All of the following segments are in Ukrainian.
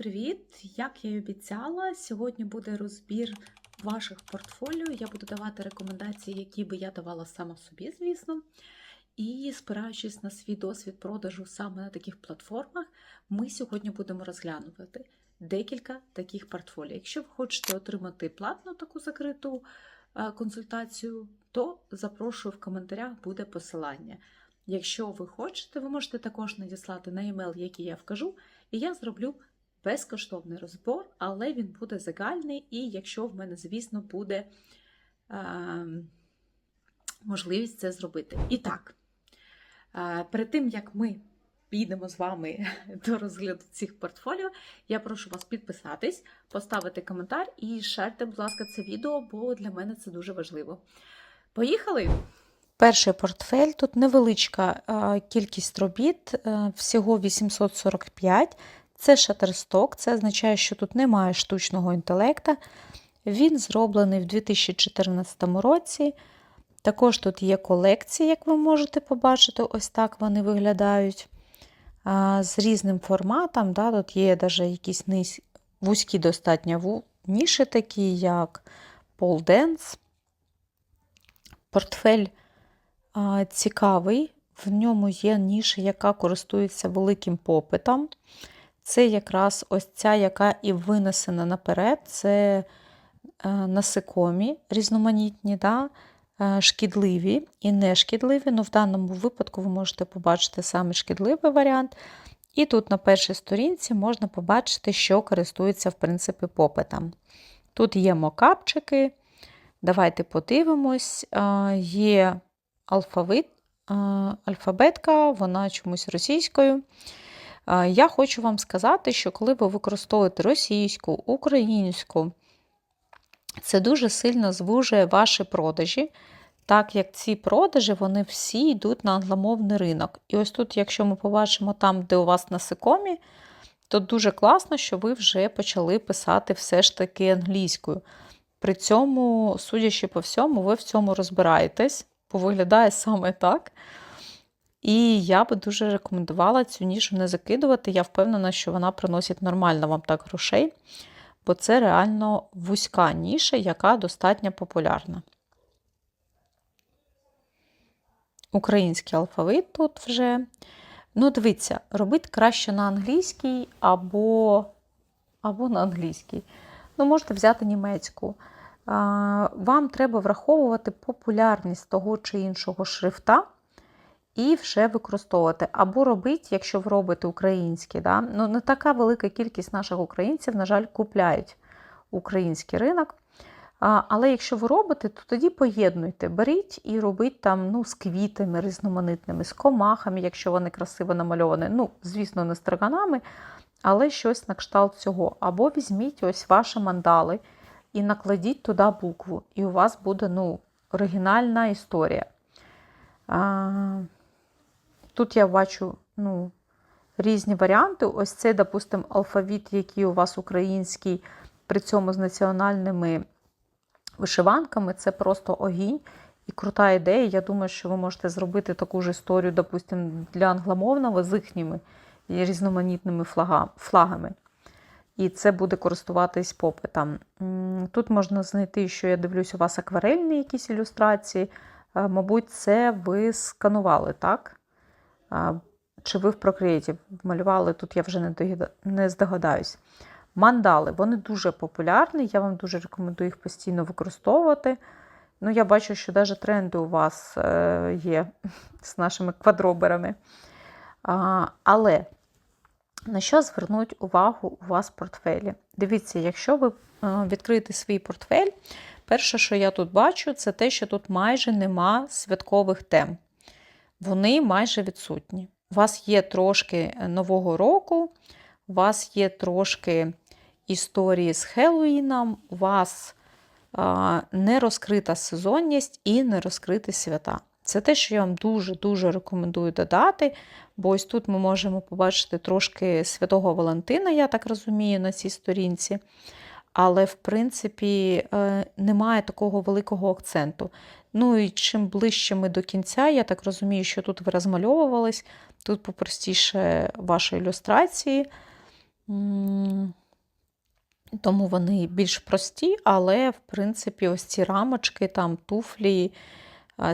Привіт! Як я й обіцяла, сьогодні буде розбір ваших портфоліо. Я буду давати рекомендації, які би я давала сама собі, звісно. І спираючись на свій досвід продажу саме на таких платформах, ми сьогодні будемо розглянувати декілька таких портфоліо. Якщо ви хочете отримати платну таку закриту е, консультацію, то запрошую в коментарях буде посилання. Якщо ви хочете, ви можете також надіслати на емейл, який я вкажу, і я зроблю безкоштовний розбор, але він буде загальний, і якщо в мене, звісно, буде е, можливість це зробити. І так, е, перед тим як ми підемо з вами до розгляду цих портфоліо, я прошу вас підписатись, поставити коментар і шерте, будь ласка, це відео, бо для мене це дуже важливо. Поїхали! Перший портфель тут невеличка кількість робіт, е, всього 845. Це Shutterstock, це означає, що тут немає штучного інтелекта. Він зроблений в 2014 році. Також тут є колекції, як ви можете побачити, ось так вони виглядають. З різним форматом. Да, Тут є навіть якісь низ... вузькі достатньо ніші, такі як Dance. Портфель а, цікавий, в ньому є ніша, яка користується великим попитом. Це якраз ось ця, яка і винесена наперед, це е, насекомі різноманітні, да? е, шкідливі і нешкідливі. Ну, в даному випадку ви можете побачити саме шкідливий варіант. І тут на першій сторінці можна побачити, що користується в принципі попитом. Тут є мокапчики. Давайте подивимось. Е, Є алфавит, альфабетка, вона чомусь російською. Я хочу вам сказати, що коли ви використовуєте російську, українську, це дуже сильно звужує ваші продажі, так як ці продажі вони всі йдуть на англомовний ринок. І ось тут, якщо ми побачимо там, де у вас насекомі, то дуже класно, що ви вже почали писати все ж таки англійською. При цьому, судячи по всьому, ви в цьому розбираєтесь, бо виглядає саме так. І я би дуже рекомендувала цю нішу не закидувати. Я впевнена, що вона приносить нормально вам так грошей, бо це реально вузька ніша, яка достатньо популярна. Український алфавит тут вже. Ну, дивіться, робіть краще на англійській або, або на англійській. Ну, можете взяти німецьку. Вам треба враховувати популярність того чи іншого шрифта і вже використовувати. Або робіть, якщо ви робите український. Да? Ну, не така велика кількість наших українців, на жаль, купляють український ринок. Але якщо ви робите, то тоді поєднуйте, беріть і робіть там ну, з квітами різноманітними, з комахами, якщо вони красиво намальовані. Ну, звісно, не строганами, але щось на кшталт цього. Або візьміть ось ваші мандали і накладіть туди букву, і у вас буде ну, оригінальна історія. Тут я бачу ну, різні варіанти. Ось цей, допустимо, алфавіт, який у вас український, при цьому з національними вишиванками, це просто огінь і крута ідея. Я думаю, що ви можете зробити таку ж історію, допустимо, для англомовного з їхніми різноманітними флага, флагами. І це буде користуватись попитом. Тут можна знайти, що я дивлюсь, у вас акварельні якісь ілюстрації. Мабуть, це ви сканували, так? Чи ви в Procreative малювали, тут я вже не здогадаюсь. Мандали, вони дуже популярні, я вам дуже рекомендую їх постійно використовувати. Ну, Я бачу, що навіть тренди у вас е, є з нашими квадроберами. Але на що звернуть увагу у вас в портфелі? Дивіться, якщо ви е, відкриєте свій портфель, перше, що я тут бачу, це те, що тут майже нема святкових тем. Вони майже відсутні. У вас є трошки Нового року, у вас є трошки історії з Хеллоїном, у вас не розкрита сезонність і не розкриті свята. Це те, що я вам дуже-дуже рекомендую додати, бо ось тут ми можемо побачити трошки Святого Валентина, я так розумію, на цій сторінці. Але, в принципі, е, немає такого великого акценту. Ну і чим ближче ми до кінця, я так розумію, що тут ви розмальовувались, тут попростіше ваші ілюстрації. Тому вони більш прості, але, в принципі, ось ці рамочки, там туфлі,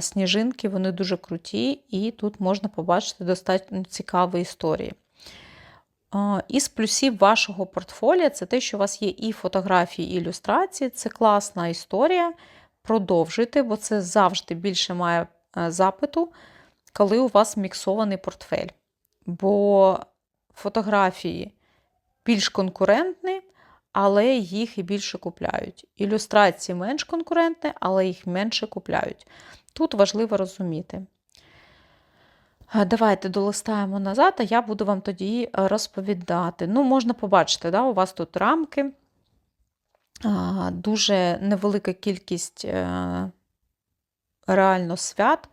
сніжинки, вони дуже круті, і тут можна побачити достатньо цікаві історії. Із плюсів вашого портфоліо це те, що у вас є і фотографії, і ілюстрації. Це класна історія. Продовжуйте, бо це завжди більше має е, запиту, коли у вас міксований портфель. Бо фотографії більш конкурентні, але їх і більше купляють. Ілюстрації менш конкурентні, але їх менше купляють. Тут важливо розуміти. А, Давайте долистаємо назад, а я буду вам тоді е, розповідати. Ну, можна побачити, да, у вас тут рамки, дуже невелика кількість е, реально свят.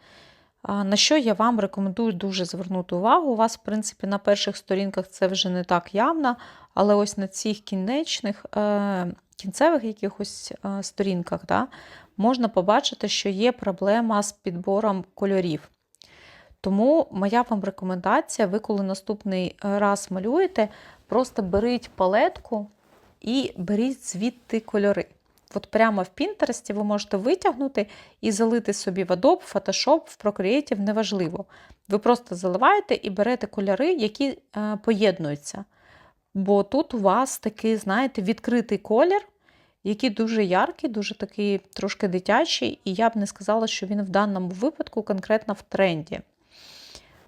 На що я вам рекомендую дуже звернути увагу. У вас, в принципі, на перших сторінках це вже не так явно, але ось на цих кінечних, е, кінцевих якихось е, сторінках да, можна побачити, що є проблема з підбором кольорів. Тому моя вам рекомендація: ви, коли наступний раз малюєте, просто беріть палетку і беріть звідти кольори. От прямо в Пінтересті ви можете витягнути і залити собі в Adobe, Photoshop, в Procreative, неважливо. Ви просто заливаєте і берете кольори, які е, поєднуються. Бо тут у вас такий, знаєте, відкритий колір, який дуже яркий, дуже такий трошки дитячий, і я б не сказала, що він в даному випадку конкретно в тренді.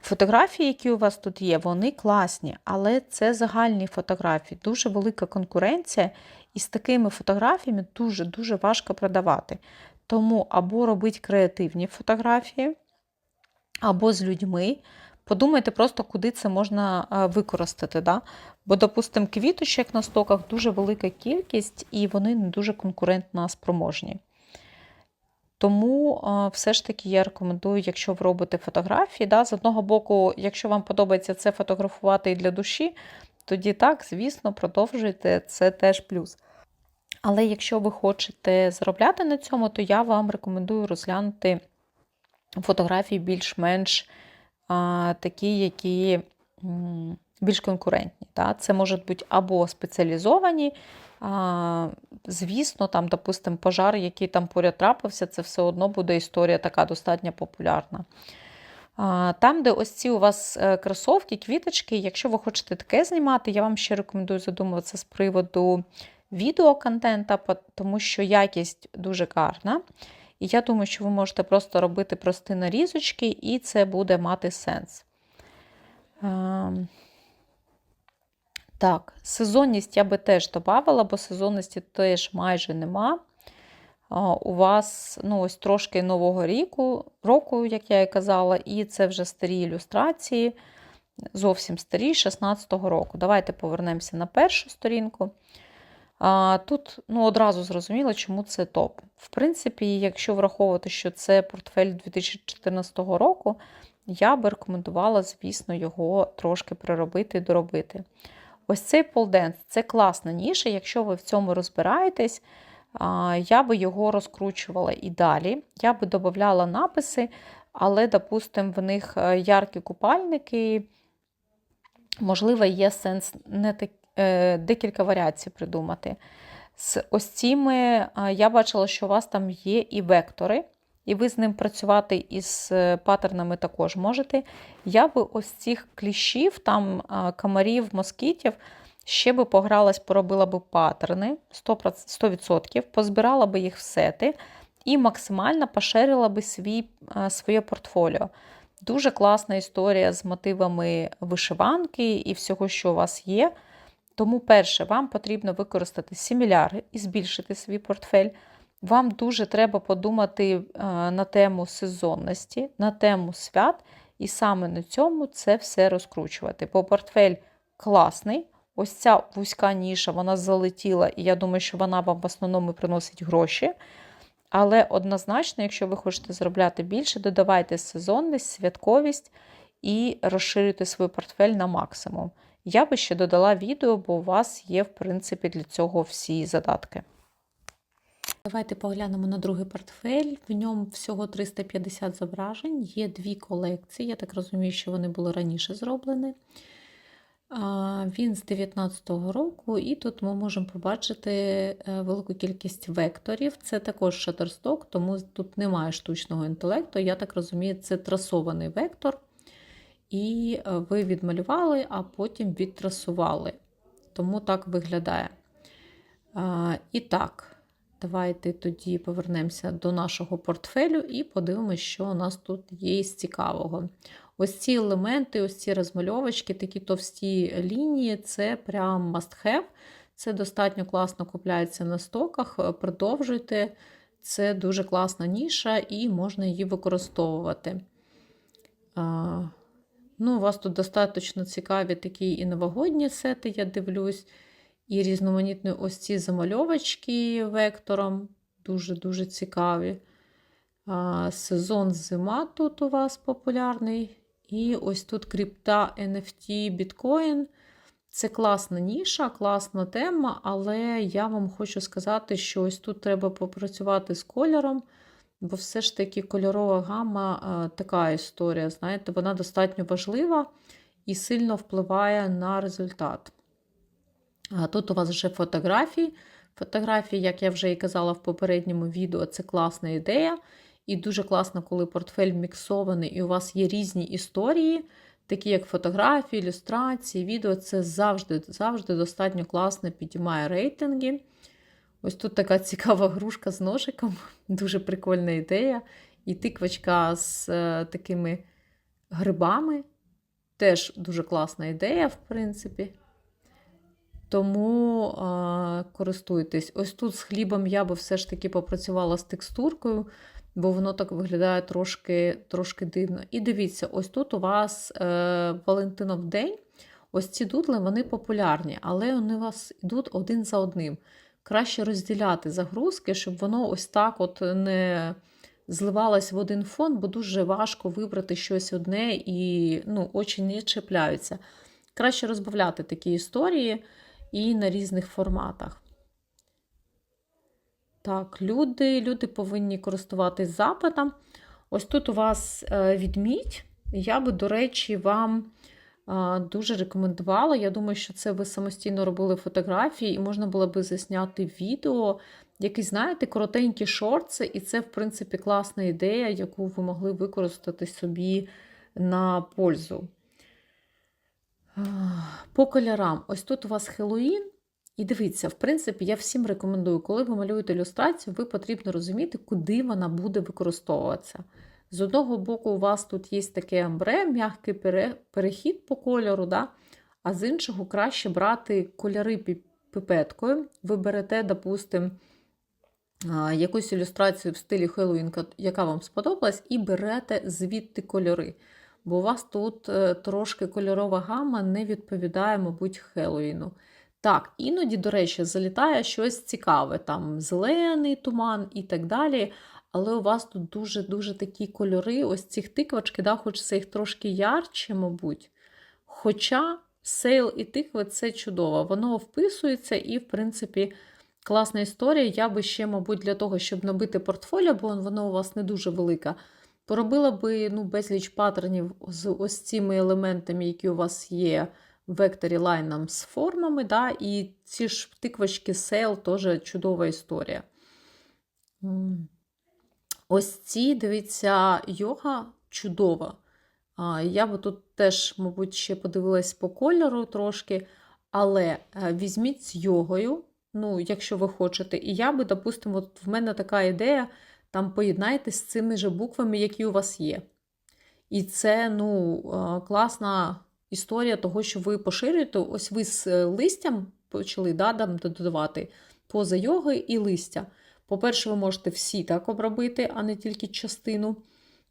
Фотографії, які у вас тут є, вони класні, але це загальні фотографії, дуже велика конкуренція, і з такими фотографіями дуже-дуже важко продавати. Тому або робити креативні фотографії, або з людьми. Подумайте просто, куди це можна е, використати. Да? Бо, допустимо, квіточок на стоках дуже велика кількість, і вони не дуже конкурентно спроможні. Тому все ж таки я рекомендую, якщо ви робите фотографії, да, з одного боку, якщо вам подобається це фотографувати і для душі, тоді так, звісно, продовжуйте, це теж плюс. Але якщо ви хочете заробляти на цьому, то я вам рекомендую розглянути фотографії більш-менш а, такі, які більш конкурентні. Да? Це можуть бути або спеціалізовані, звісно, там, допустимо, пожар, який там поряд трапився, це все одно буде історія така достатньо популярна. Там, де ось ці у вас е, кросовки, квіточки, якщо ви хочете таке знімати, я вам ще рекомендую задумуватися з приводу відеоконтента, тому що якість дуже гарна. І я думаю, що ви можете просто робити прості нарізочки, і це буде мати сенс. Так, сезонність я би теж додавала, бо сезонності теж майже нема. У вас ну, ось трошки нового ріку, року, як я і казала, і це вже старі ілюстрації, зовсім старі 16-го року. Давайте повернемося на першу сторінку. Тут ну, одразу зрозуміло, чому це топ. В принципі, якщо враховувати, що це портфель 2014 року, я би рекомендувала, звісно, його трошки переробити і доробити. Ось цей полденс це класна ніша, якщо ви в цьому розбираєтесь, я би його розкручувала і далі. Я би додавала написи, але, допустимо, в них е, яркі купальники, можливо, є сенс не так, е, декілька варіацій придумати. З ось цими я бачила, що у вас там є і вектори, і ви з ним працювати із е, паттернами також можете. Я би ось цих кліщів, там комарів, москітів, ще би погралась, поробила би паттерни 100%, 100% позбирала би їх в сети і максимально поширила би свій, своє портфоліо. Дуже класна історія з мотивами вишиванки і всього, що у вас є. Тому, перше, вам потрібно використати сіміляри і збільшити свій портфель. Вам дуже треба подумати е, на тему сезонності, на тему свят, і саме на цьому це все розкручувати. Бо портфель класний. Ось ця вузька ніша, вона залетіла, і я думаю, що вона вам в основному приносить гроші. Але однозначно, якщо ви хочете заробляти більше, додавайте сезонність, святковість і розширюйте свій портфель на максимум. Я би ще додала відео, бо у вас є, в принципі, для цього всі задатки. Давайте поглянемо на другий портфель. В ньому всього 350 зображень, є дві колекції. Я так розумію, що вони були раніше зроблені. Він з 19-го року, і тут ми можемо побачити е, велику кількість векторів. Це також Shutterstock, тому тут немає штучного інтелекту. Я так розумію, це трасований вектор. І е, ви відмалювали, а потім відтрасували. Тому так виглядає. І так, давайте тоді повернемося до нашого портфелю і подивимося, що у нас тут є з цікавого. Ось ці елементи, ось ці розмальовочки, такі товсті лінії це прям must have. Це достатньо класно купляється на стоках. Е, Продовжуйте. Це дуже класна ніша і можна її використовувати. Ну, У вас тут достатньо цікаві такі і новогодні сети, я дивлюсь. І різноманітні ось ці замальовочки вектором. Дуже-дуже цікаві. Сезон зима тут у вас популярний. І ось тут крипта NFT біткоін. Це класна ніша, класна тема, але я вам хочу сказати, що ось тут треба попрацювати з кольором, бо все ж таки кольорова гама така історія. Знаєте, вона достатньо важлива і сильно впливає на результат. Тут у вас вже фотографії. Фотографії, як я вже і казала в попередньому відео, це класна ідея. І дуже класно, коли портфель міксований, і у вас є різні історії, такі як фотографії, ілюстрації, відео. Це завжди завжди достатньо класно підіймає рейтинги. Ось тут така цікава грушка з ножиком, дуже прикольна ідея. І тиквочка з е, такими грибами. Теж дуже класна ідея, в принципі. Тому е, користуйтесь. Ось тут з хлібом я би все ж таки попрацювала з текстуркою, бо воно так виглядає трошки трошки дивно. І дивіться, ось тут у вас е, Валентинов день. Ось ці дудли вони популярні, але вони у вас йдуть один за одним. Краще розділяти загрузки, щоб воно ось так от не зливалось в один фон, бо дуже важко вибрати щось одне і ну, очі не чіпляються. Краще розбавляти такі історії і на різних форматах. Так, люди люди повинні користуватись запитом. Ось тут у вас е, відмідь. Я би, до речі, вам е, дуже рекомендувала. Я думаю, що це ви самостійно робили фотографії, і можна було би засняти відео, якісь, знаєте, коротенькі шорти, і це, в принципі, класна ідея, яку ви могли використати собі на пользу. По кольорам, ось тут у вас Хеллоїн. І дивіться, в принципі, я всім рекомендую, коли ви малюєте ілюстрацію, ви потрібно розуміти, куди вона буде використовуватися. З одного боку, у вас тут є таке амбре, м'який перехід по кольору, да? а з іншого краще брати кольори пипеткою. Ви берете, допустимо, якусь ілюстрацію в стилі Хеллоуін, яка вам сподобалась, і берете звідти кольори. Бо у вас тут е, трошки кольорова гама не відповідає, мабуть, Хеллоуіну. Так, іноді, до речі, залітає щось цікаве, там зелений туман і так далі. Але у вас тут дуже-дуже такі кольори, ось цих тиквочки, да, хочеться їх трошки ярче, мабуть. Хоча сейл і тикви це чудово. Воно вписується і, в принципі, класна історія. Я би ще, мабуть, для того, щоб набити портфоліо, бо воно у вас не дуже велике, поробила би ну, безліч паттернів з ось цими елементами, які у вас є векторі лайном з формами, да, і ці ж тиквочки сейл теж чудова історія. Ось ці, дивіться, йога чудова. Я би тут теж, мабуть, ще подивилась по кольору трошки, але е, візьміть з йогою, ну, якщо ви хочете. І я би, допустимо, в мене така ідея, там поєднайте з цими же буквами, які у вас є. І це ну, е, класна історія того, що ви поширюєте. Ось ви з е, листям почали да, додавати поза йоги і листя. По-перше, ви можете всі так обробити, а не тільки частину.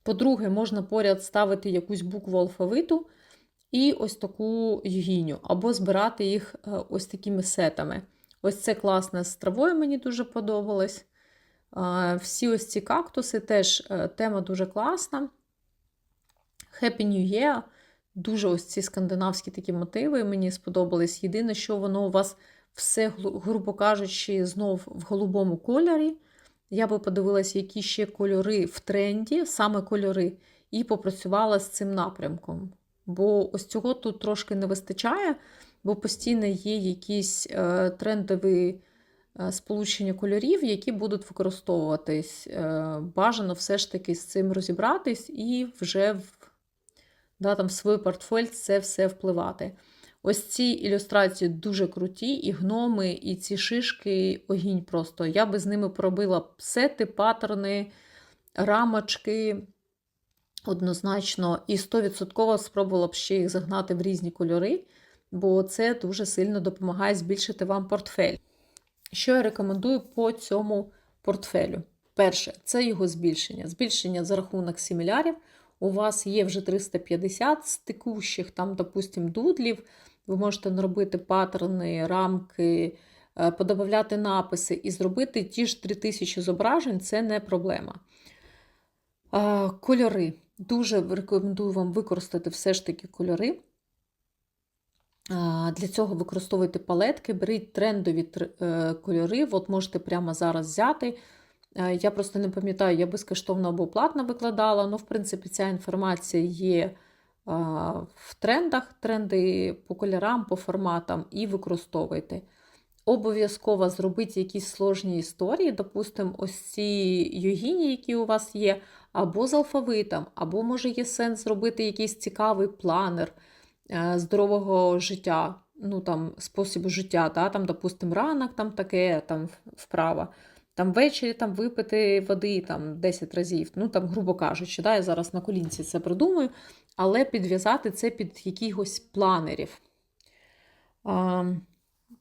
По-друге, можна поряд ставити якусь букву алфавиту і ось таку йогіню, або збирати їх е, ось такими сетами. Ось це класне з травою, мені дуже подобалось. Всі ось ці кактуси теж е, тема дуже класна. Happy New Year. Дуже ось ці скандинавські такі мотиви мені сподобались. Єдине, що воно у вас все, грубо кажучи, знов в голубому кольорі. Я би подивилася, які ще кольори в тренді, саме кольори, і попрацювала з цим напрямком. бо ось цього тут трошки не вистачає, бо постійно є якісь е, трендові е, сполучення кольорів, які будуть використовуватись. Е, бажано все ж таки з цим розібратись і вже в, да, там, в свій портфель це все впливати. Ось ці ілюстрації дуже круті, і гноми, і ці шишки огінь просто. Я би з ними поробила б сети, паттерни, рамочки однозначно, і 100% спробувала б ще їх загнати в різні кольори, бо це дуже сильно допомагає збільшити вам портфель. Що я рекомендую по цьому портфелю? Перше, це його збільшення. Збільшення за рахунок сімілярів. У вас є вже 350 стикущих, там, допустимо, дудлів. Ви можете наробити паттерни, рамки, е, подобавляти написи і зробити ті ж 3000 зображень це не проблема. Е, Кольори. Дуже рекомендую вам використати все ж таки кольори. Для цього використовуйте палетки, беріть трендові е, кольори. От можете прямо зараз взяти. Е, Я просто не пам'ятаю, я безкоштовно або платно викладала, але, в принципі, ця інформація є в трендах, тренди по кольорам, по форматам, і використовуйте. Обов'язково зробіть якісь сложні історії, допустимо, ось ці йогіні, які у вас є, або з алфавитом, або може є сенс зробити якийсь цікавий планер е, здорового життя, ну там способу життя, та, там, допустимо, ранок там таке, там вправа. Там ввечері там випити води там 10 разів, ну там, грубо кажучи, да, я зараз на колінці це придумаю, але підв'язати це під якихось планерів. А,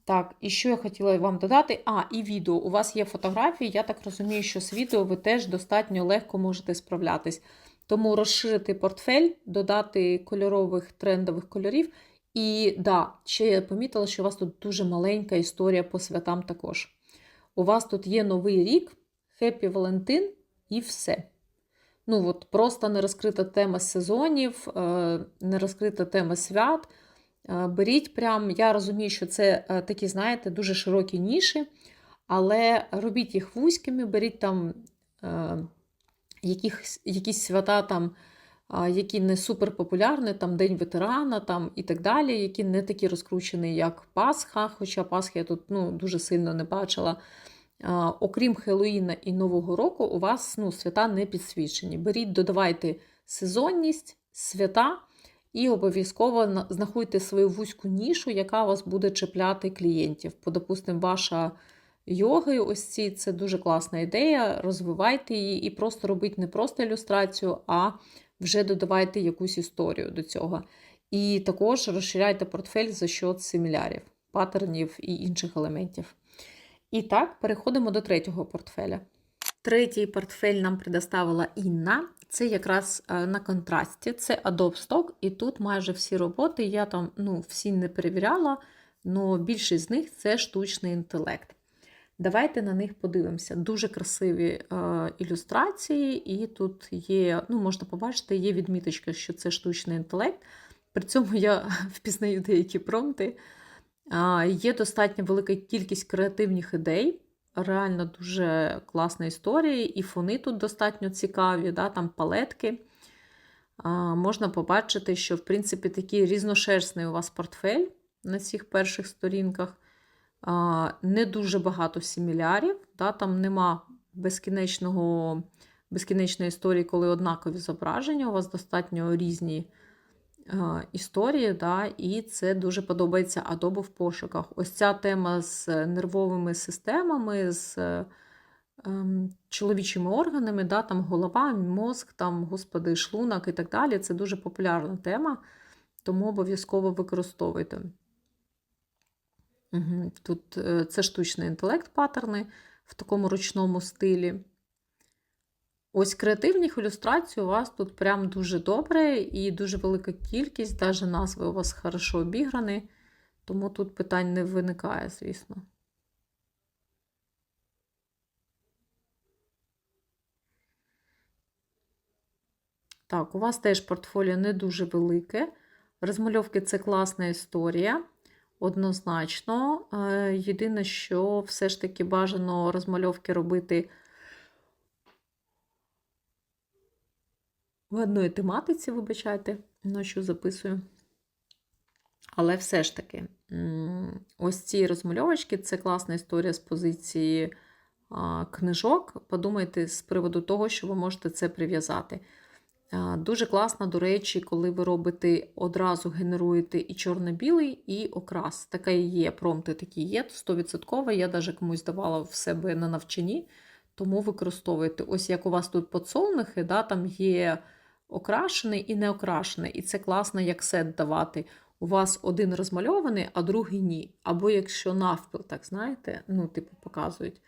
так, і що я хотіла вам додати? А, і відео. У вас є фотографії, я так розумію, що з відео ви теж достатньо легко можете справлятись. Тому розширити портфель, додати кольорових трендових кольорів. І да, ще я помітила, що у вас тут дуже маленька історія по святам також. У вас тут є новий рік, Хеппі Валентин і все. Ну, от Просто не розкрита тема сезонів, е, не розкрита тема свят. Е, Беріть прям, я розумію, що це е, такі, знаєте, дуже широкі ніші, але робіть їх вузькими, беріть там е, якісь, свята, там, які не супер популярні, там День ветерана там, і так далі, які не такі розкручені, як Пасха, хоча Пасхи я тут ну, дуже сильно не бачила. А, Окрім Хеллоїна і Нового року, у вас ну, свята не підсвічені. Беріть, додавайте сезонність, свята. І обов'язково на- знаходьте свою вузьку нішу, яка вас буде чіпляти клієнтів. Бо, допустимо, ваша йоги, ось ці це дуже класна ідея. Розвивайте її і просто робіть не просто ілюстрацію, а вже додавайте якусь історію до цього. І також розширяйте портфель за счет симілярів, паттернів і інших елементів. І так, переходимо до третього портфеля. Третій портфель нам предоставила Інна. Це якраз е, на контрасті. Це Adobe Stock, і тут майже всі роботи. Я там ну, всі не перевіряла, але більшість з них це штучний інтелект. Давайте на них подивимося. Дуже красиві е, ілюстрації, і тут є, ну, можна побачити, є відміточка, що це штучний інтелект. При цьому я впізнаю деякі промпти. А, Є достатньо велика кількість креативних ідей. Реально дуже класна історія, і фони тут достатньо цікаві, да, там палетки. А, Можна побачити, що, в принципі, такий різношерстний у вас портфель на цих перших сторінках. Не дуже багато симілярів, да, там нема безкінечного, безкінечної історії, коли однакові зображення. У вас достатньо різні історії, да, і це дуже подобається Adobe в пошуках. Ось ця тема з нервовими системами, з ем, чоловічими органами, да, там голова, мозк, там, господи, шлунок і так далі. Це дуже популярна тема, тому обов'язково використовуйте. Тут е, це штучний інтелект паттерни в такому ручному стилі. Ось креативних ілюстрацій у вас тут прям дуже добре і дуже велика кількість, навіть назви у вас хорошо обіграні, тому тут питань не виникає, звісно. Так, у вас теж портфоліо не дуже велике. Розмальовки це класна історія. Однозначно. Е, Єдине, що все ж таки бажано розмальовки робити в одної тематиці, вибачайте, на що записую. Але все ж таки, ось ці розмальовочки це класна історія з позиції книжок. Подумайте з приводу того, що ви можете це прив'язати. А, Дуже класно, до речі, коли ви робите одразу генеруєте і чорно-білий, і окрас. Таке є, промпти такі є, 100%. Я навіть комусь давала в себе на навчанні, тому використовуйте. Ось як у вас тут подсолнухи, да, там є окрашений і неокрашений. І це класно як сет давати. У вас один розмальований, а другий ні. Або якщо навпіл, так знаєте, ну, типу, показують.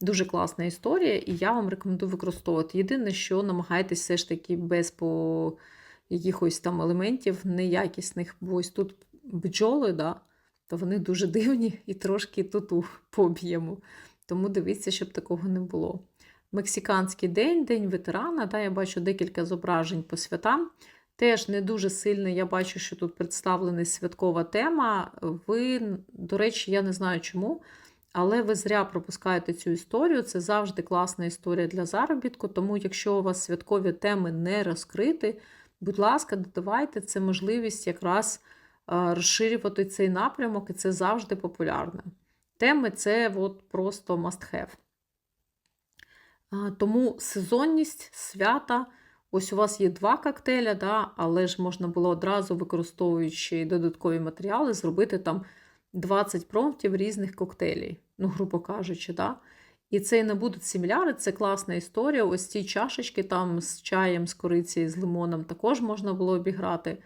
Дуже класна історія, і я вам рекомендую використовувати. Єдине, що намагайтесь все ж таки без по якихось там елементів неякісних, бо ось тут бджоли, да, то вони дуже дивні і трошки туту по об'єму. Тому дивіться, щоб такого не було. Мексиканський день, День ветерана. Да, я бачу декілька зображень по святам. Теж не дуже сильно я бачу, що тут представлена святкова тема. Ви, до речі, я не знаю чому. Але ви зря пропускаєте цю історію. Це завжди класна історія для заробітку. Тому, якщо у вас святкові теми не розкриті, будь ласка, додавайте це можливість якраз е, розширювати цей напрямок, і це завжди популярно. Теми це от просто must have. Тому сезонність, свята. Ось у вас є два коктейля, да, але ж можна було одразу, використовуючи додаткові матеріали, зробити там 20 промптів різних коктейлів, ну, грубо кажучи. Да? І це не будуть сіміляри, це класна історія. Ось ці чашечки там з чаєм, з корицею, з лимоном також можна було обіграти.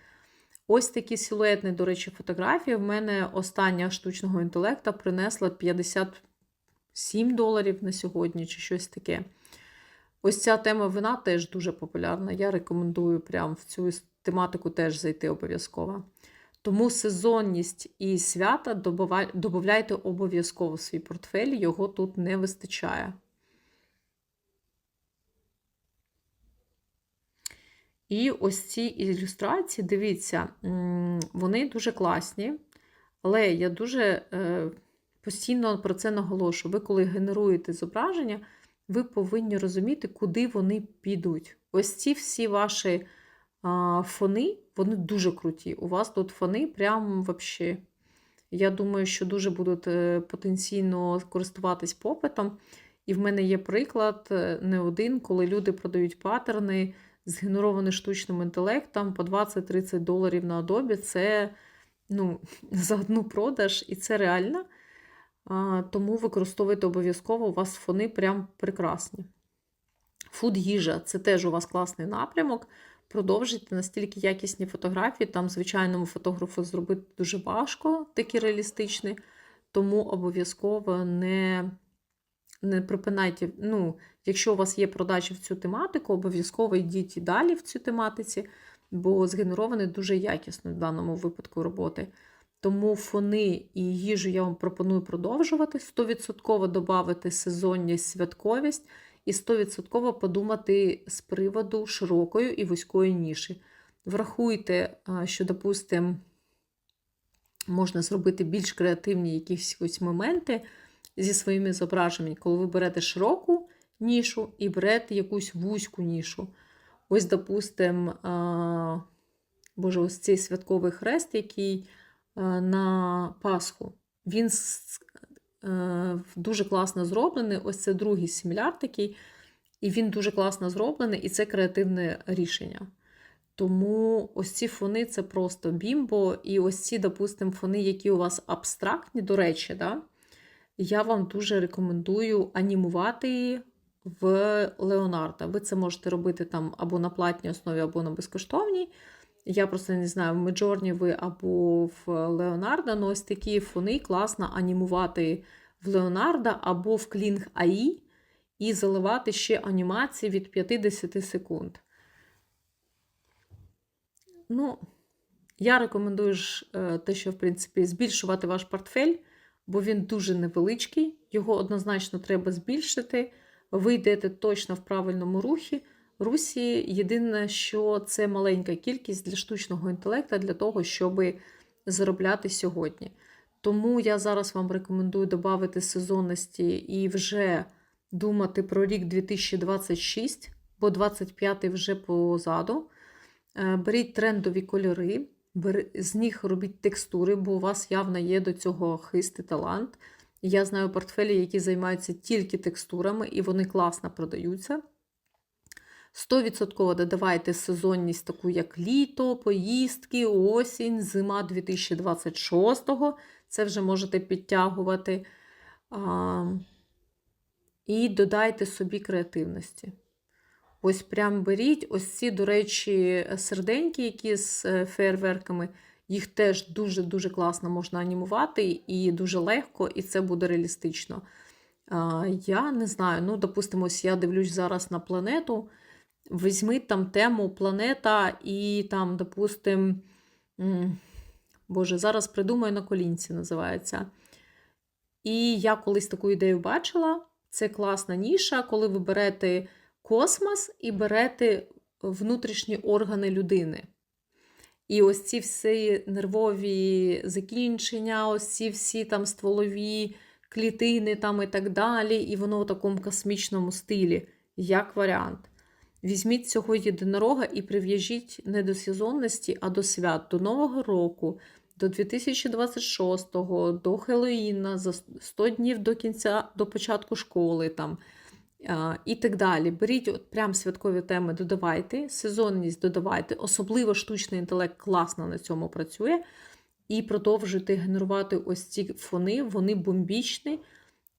Ось такі силуетні, до речі, фотографії. В мене остання штучного інтелекта принесла 57 доларів на сьогодні, чи щось таке. Ось ця тема вина теж дуже популярна. Я рекомендую прям в цю тематику теж зайти обов'язково. Тому сезонність і свята додавайте обов'язково свій портфель, його тут не вистачає. І ось ці ілюстрації, дивіться, вони дуже класні, але я дуже е, постійно про це наголошую. Ви, коли генеруєте зображення, ви повинні розуміти, куди вони підуть. Ось ці всі ваші фони, вони дуже круті. У вас тут фони прям вообще. Я думаю, що дуже будуть е, потенційно користуватись попитом. І в мене є приклад е, не один, коли люди продають паттерни, згенеровані штучним інтелектом по 20-30 доларів на Adobe. Це ну, за одну продаж, і це реально. Тому використовуйте обов'язково, у вас фони прям прекрасні. Фуд-їжа це теж у вас класний напрямок. Продовжуйте настільки якісні фотографії. Там, звичайному фотографу зробити дуже важко, такі реалістичні, тому обов'язково не не припинайте. Ну, Якщо у вас є продачі в цю тематику, обов'язково йдіть і далі в цю тематиці, бо згенеровані дуже якісно в даному випадку роботи. Тому фони і їжу я вам пропоную продовжувати. 100% додати сезонність, святковість і 100% подумати з приводу широкої і вузької ніші. Врахуйте, що, допустимо, можна зробити більш креативні якісь моменти зі своїми зображеннями, коли ви берете широку нішу і берете якусь вузьку нішу. Ось, допустимо, боже, ось цей святковий хрест, який на Пасху. Він дуже класно зроблений. Ось це другий сіміляр такий, і він дуже класно зроблений, і це креативне рішення. Тому ось ці фони це просто бімбо. І ось ці, допустимо, фони, які у вас абстрактні, до речі, да, я вам дуже рекомендую анімувати в Леонардо. Ви це можете робити там або на платній основі, або на безкоштовній. Я просто не знаю, в Midjourney ви або в Leonardo, але ось такі фони класно анімувати в Leonardo або в Kling AI і заливати ще анімації від 50 секунд. Ну, я рекомендую ж е, те, що, в принципі, збільшувати ваш портфель, бо він дуже невеличкий, його однозначно треба збільшити. Ви йдете точно в правильному рухі. Русі єдине, що це маленька кількість для штучного інтелекту для того, щоб заробляти сьогодні. Тому я зараз вам рекомендую додати сезонності і вже думати про рік 2026, бо 25-й вже позаду. Е, Беріть трендові кольори, з них робіть текстури, бо у вас явно є до цього хист і талант. Я знаю портфелі, які займаються тільки текстурами, і вони класно продаються. 100% додавайте сезонність, таку як літо, поїздки, осінь, зима 2026-го. Це вже можете підтягувати. А, і додайте собі креативності. Ось прям беріть ось ці, до речі, серденьки, які з е, фейерверками, їх теж дуже-дуже класно можна анімувати і дуже легко, і це буде реалістично. Я не знаю, ну, допустимо, ось я дивлюсь зараз на планету. Візьміть там тему планета і там, допустимо, Боже, зараз придумаю на колінці називається. І я колись таку ідею бачила. Це класна ніша, коли ви берете космос і берете внутрішні органи людини. І ось ці всі нервові закінчення, ось ці всі там стволові клітини там і так далі, і воно в такому космічному стилі, як варіант. Візьміть цього єдинорога і прив'яжіть не до сезонності, а до свят, до Нового року, до 2026-го, до Хеллоїна, за 100 днів до кінця, до початку школи там. І так далі. Беріть от прям святкові теми, додавайте, сезонність додавайте, особливо штучний інтелект класно на цьому працює. І продовжуйте генерувати ось ці фони, вони бомбічні.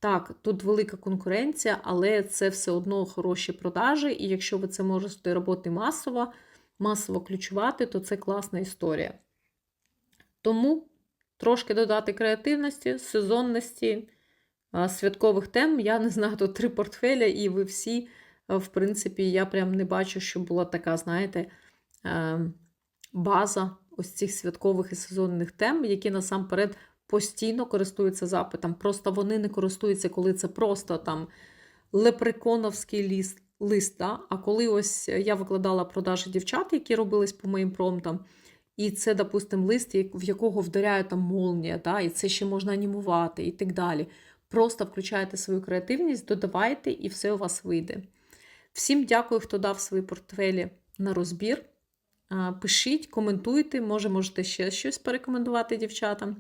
Так, тут велика конкуренція, але це все одно хороші продажі, і якщо ви це можете робити масово, масово ключувати, то це класна історія. Тому трошки додати креативності, сезонності, святкових тем. Я не знаю, тут три портфеля, і ви всі, в принципі, я прям не бачу, що була така, знаєте, е, база ось цих святкових і сезонних тем, які насамперед постійно користуються запитом. Просто вони не користуються, коли це просто там лепреконовський ліст, лист. Да? А коли ось я викладала продажі дівчат, які робились по моїм промптам, і це, допустимо, лист, в якого вдаряє там молнія, да? і це ще можна анімувати і так далі. Просто включайте свою креативність, додавайте, і все у вас вийде. Всім дякую, хто дав свої портфелі на розбір. Пишіть, коментуйте, може, можете ще щось порекомендувати дівчатам.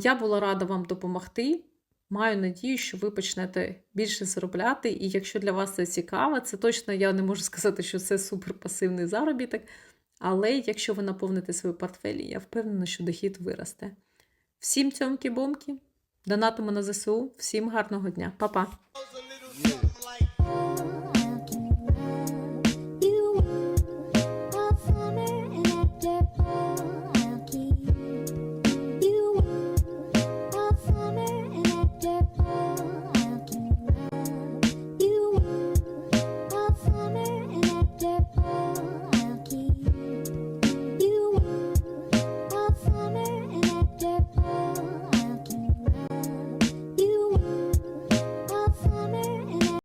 Я була рада вам допомогти. Маю надію, що ви почнете більше заробляти. І якщо для вас це цікаво, це точно я не можу сказати, що це суперпасивний заробіток. Але якщо ви наповните свої портфелі, я впевнена, що дохід виросте. Всім цьомки-бомки, донатимо на ЗСУ, всім гарного дня, Па-па!